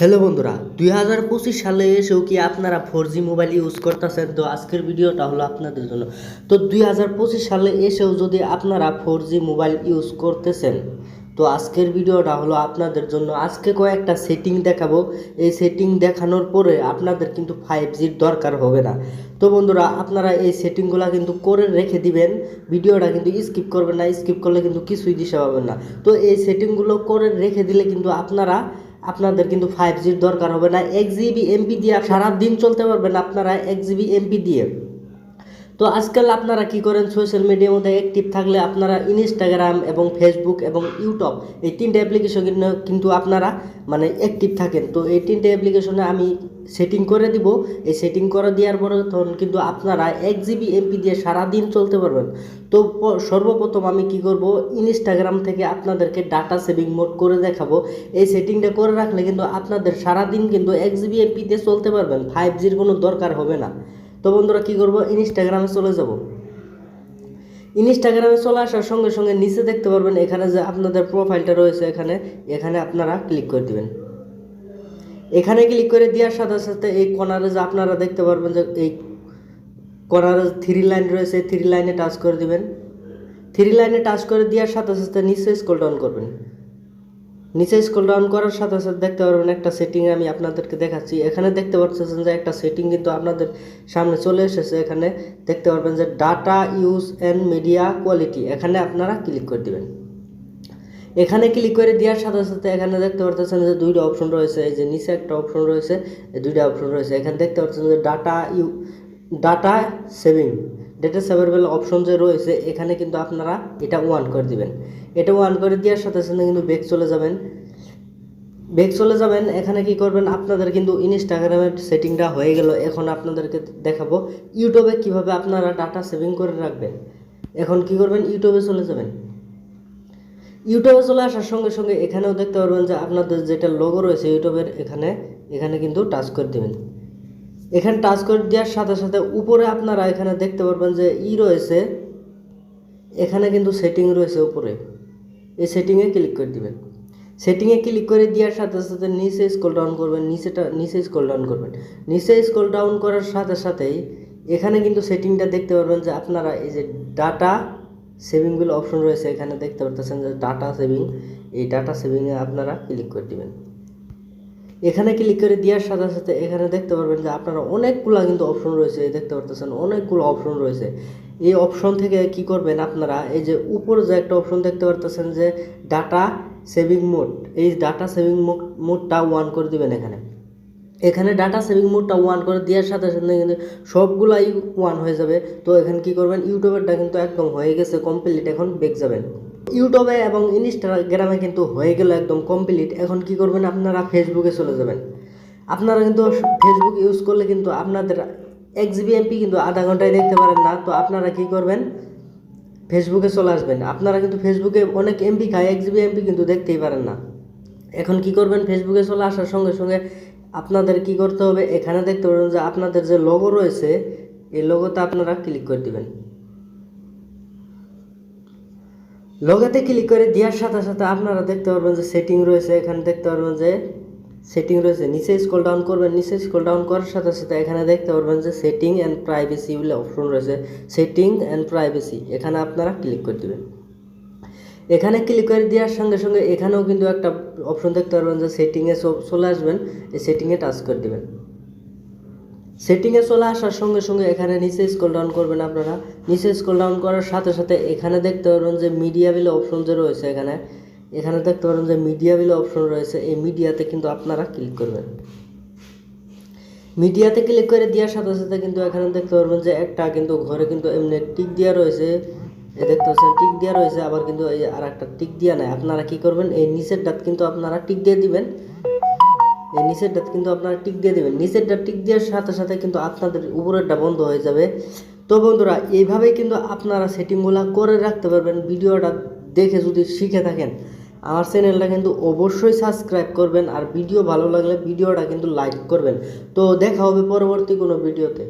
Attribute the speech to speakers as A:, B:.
A: Hello বন্ধুরা, দুই হাজার পঁচিশ সালে এসেও কি আপনারা ফোর জি মোবাইল ইউজ করতেছেন? তো আজকের ভিডিওটা হলো আপনাদের জন্য। তো দুই হাজার পঁচিশ সালে এসেও যদি আপনারা ফোর জি মোবাইল ইউজ করতেছেন, তো আজকের ভিডিওটা হলো আপনাদের জন্য। আজকে কয়েকটা সেটিং দেখাবো। এই সেটিং দেখানোর পরে আপনাদের কিন্তু ফাইভ জির দরকার হবে না। তো বন্ধুরা, আপনারা এই সেটিংগুলো কিন্তু করে রেখে দিবেন। ভিডিওটা কিন্তু স্কিপ করবেন না স্কিপ করলে কিন্তু কিছুই দিশা পাবেন না। তো এই সেটিংগুলো করে রেখে দিলে কিন্তু আপনারা আপনাদের কিন্তু ফাইভ জির দরকার হবে না। এক জিবি এমপি দিয়ে সারাদিন চলতে পারবেন আপনারা, এক জিবি এমপি দিয়ে। তো আজকাল আপনারা কি করেন? সোশ্যাল মিডিয়ার মধ্যে অ্যাক্টিভ থাকলে আপনারা ইনস্টাগ্রাম এবং ফেসবুক এবং ইউটিউব এই তিনটে অ্যাপ্লিকেশন কিন্তু আপনারা মানে অ্যাক্টিভ থাকেন। তো এই তিনটে অ্যাপ্লিকেশনে আমি সেটিং করে দিব। এই সেটিং করে দেওয়ার পরে তখন কিন্তু আপনারা এক জিবি এমপি দিয়ে সারাদিন চলতে পারবেন। তো সর্বপ্রথম আমি কি করব? ইনস্টাগ্রাম থেকে আপনাদেরকে ডাটা সেভিং মোড করে দেখাবো। এই সেটিংটা করে রাখলে কিন্তু আপনাদের সারাদিন কিন্তু এক জিবি এমপি দিয়ে চলতে পারবেন। ফাইভ জির কোনো দরকার হবে না। তো বন্ধুরা কী করব? ইনস্টাগ্রামে চলে যাব। ইনস্টাগ্রামে চলে আসার সঙ্গে সঙ্গে নিচে দেখতে পারবেন এখানে যে আপনাদের প্রোফাইলটা রয়েছে এখানে এখানে আপনারা ক্লিক করে দিবেন। এখানে ক্লিক করে দেওয়ার সাথে সাথে এই কর্নারে যে আপনারা দেখতে পারবেন যে এই কর্নারে থ্রি লাইন রয়েছে থ্রি লাইনে টাচ করে দিবেন। থ্রি লাইনে টাচ করে দেওয়ার সাথে সাথে নিচে স্ক্রল ডাউন করবেন। নিচে স্ক্রল ডাউন করার সাথে সাথে দেখতে পারবেন একটা সেটিং আমি আপনাদেরকে দেখাচ্ছি। এখানে দেখতে পাচ্ছেন যে একটা সেটিং কিন্তু আপনাদের সামনে চলে এসেছে। এখানে দেখতে পারবেন যে data use and media quality এখানে আপনারা ক্লিক করে দিবেন। এখানে ক্লিক করে দেওয়ার সাথে সাথে এখানে দেখতে পারতেছেন যে দুইটা অপশন রয়েছে। এই যে নিচে একটা অপশন রয়েছে দুইটা অপশন রয়েছে। এখানে দেখতে পাচ্ছেন যে data you data saving data সেভারেবল option যে রয়েছে, এখানে কিন্তু আপনারা এটা ওয়ান করে দিবেন। এটা ওয়ান করে দেওয়ার সাথে সাথে কিন্তু ব্যাক চলে যাবেন। ব্যাক চলে যাবেন, এখানে কি করবেন, আপনাদের কিন্তু ইনস্টাগ্রামের সেটিংটা হয়ে গেল। এখন আপনাদেরকে দেখাবো ইউটিউবে কীভাবে আপনারা ডাটা সেভিং করে রাখবেন। এখন কি করবেন ইউটিউবে চলে যাবেন। ইউটিউবে চলে আসার সঙ্গে সঙ্গে এখানেও দেখতে পারবেন যে আপনাদের যেটা লোগো রয়েছে ইউটিউবের এখানে এখানে কিন্তু টাচ করে দেবেন। এখানে টাচ করে দেওয়ার সাথে সাথে উপরে আপনারা এখানে দেখতে পারবেন যে ই রয়েছে। এখানে কিন্তু সেটিং রয়েছে উপরে। এই সেটিংয়ে ক্লিক করে দিবেন। সেটিংয়ে ক্লিক করে দেওয়ার সাথে সাথে নিচে স্কল ডাউন করবেন, নিচেটা, নিচে স্কল ডাউন করবেন। নিচে স্কল ডাউন করার সাথে সাথেই এখানে কিন্তু সেটিংটা দেখতে পারবেন যে আপনারা এই যে ডাটা সেভিং বলে অপশন রয়েছে, এখানে দেখতে পারতেছেন যে ডাটা সেভিং এই ডাটা সেভিংয়ে আপনারা ক্লিক করে দিবেন। এখানে ক্লিক করে দেওয়ার সাথে সাথে এখানে দেখতে পারবেন যে আপনারা অনেকগুলো কিন্তু অপশন রয়েছে দেখতে পারতেছেন অনেকগুলো অপশন রয়েছে। এই অপশন থেকে কি করবেন আপনারা, এই যে উপরে যে একটা অপশন দেখতে পারতেছেন যে ডাটা সেভিং মোড এই ডাটা সেভিং মোড মোডটা ওয়ান করে দিবেন এখানে। এখানে ডাটা সেভিং মোডটা ওয়ান করে দেওয়ার সাথে সাথে কিন্তু সবগুলাই ওয়ান হয়ে যাবে। তো এখানে কি করবেন, ইউটিউবেরটা কিন্তু একদম হয়ে গেছে কমপ্লিট এখন বেক যাবেন। ইউটিউবে এবং ইনস্টাগ্রামে কিন্তু হয়ে গেল একদম কমপ্লিট এখন কি করবেন? আপনারা ফেসবুকে চলে যাবেন। আপনারা কিন্তু ফেসবুক ইউজ করলে কিন্তু আপনাদের এক জিবি এমপি কিন্তু আধা ঘন্টায় দেখতে পারেন না। তো আপনারা কি করবেন? ফেসবুকে চলে আসবেন। আপনারা কিন্তু ফেসবুকে অনেক এমপি খায়, এক জিবি এমপি কিন্তু দেখতেই পারেন না। এখন কি করবেন? ফেসবুকে চলে আসার সঙ্গে সঙ্গে আপনাদের কি করতে হবে? এখানে দেখতে পাবেন যে আপনাদের যে লোগো রয়েছে, এই লোগোতে আপনারা ক্লিক করে দিবেন। লোগোতে ক্লিক করে দেওয়ার সাথে সাথে আপনারা দেখতে পারবেন যে সেটিং রয়েছে, এখানে দেখতে পারবেন যে সেটিং রয়েছে। নিচে স্কল ডাউন করবেন, নিচে স্কল ডাউন করার সাথে সাথে এখানে দেখতে পারবেন যে সেটিং অ্যান্ড প্রাইভেসি বলে অপশন রয়েছে। সেটিং অ্যান্ড প্রাইভেসি এখানে আপনারা ক্লিক করে দেবেন। এখানে ক্লিক করে দেওয়ার সঙ্গে সঙ্গে এখানেও কিন্তু একটা অপশন দেখতে পারবেন যে সেটিংয়ে চলে আসবেন, এই সেটিংয়ে টাচ করে দেবেন। সেটিংয়ে চলে আসার সঙ্গে সঙ্গে এখানে নিচে স্ক্রল ডাউন করবেন আপনারা। নিচে স্ক্রল ডাউন করার সাথে সাথে এখানে দেখতে পারবেন যে মিডিয়া বিলে অপশন যে রয়েছে এখানে এখানে দেখতে পারবেন যে মিডিয়া বিলে অপশন রয়েছে। এই মিডিয়াতে কিন্তু আপনারা ক্লিক করবেন। মিডিয়াতে ক্লিক করে দেওয়ার সাথে সাথে কিন্তু এখানে দেখতে পারবেন যে একটা কিন্তু ঘরে কিন্তু এমনি টিক দেওয়া রয়েছে। এই দেখতে পাচ্ছেন টিক দেওয়া রয়েছে, আবার কিন্তু এই আর একটা টিক দেওয়া নাই। আপনারা কি করবেন, এই নিচের ডাত কিন্তু আপনারা টিক দিয়ে দিবেন। নিচের ডাত কিন্তু আপনারা টিক দিয়ে দেবেন। নিচের ডাত টিক দেওয়ার সাথে সাথে কিন্তু আপনাদের উপরেরটা বন্ধ হয়ে যাবে। তো বন্ধুরা, এইভাবেই কিন্তু আপনারা সেটিংগুলো করে রাখতে পারবেন। ভিডিওটা দেখে যদি শিখে থাকেন, আমার চ্যানেলটা কিন্তু অবশ্যই সাবস্ক্রাইব করবেন। আর ভিডিও ভালো লাগলে ভিডিওটা কিন্তু লাইক করবেন। তো দেখা হবে পরবর্তী কোনো ভিডিওতে।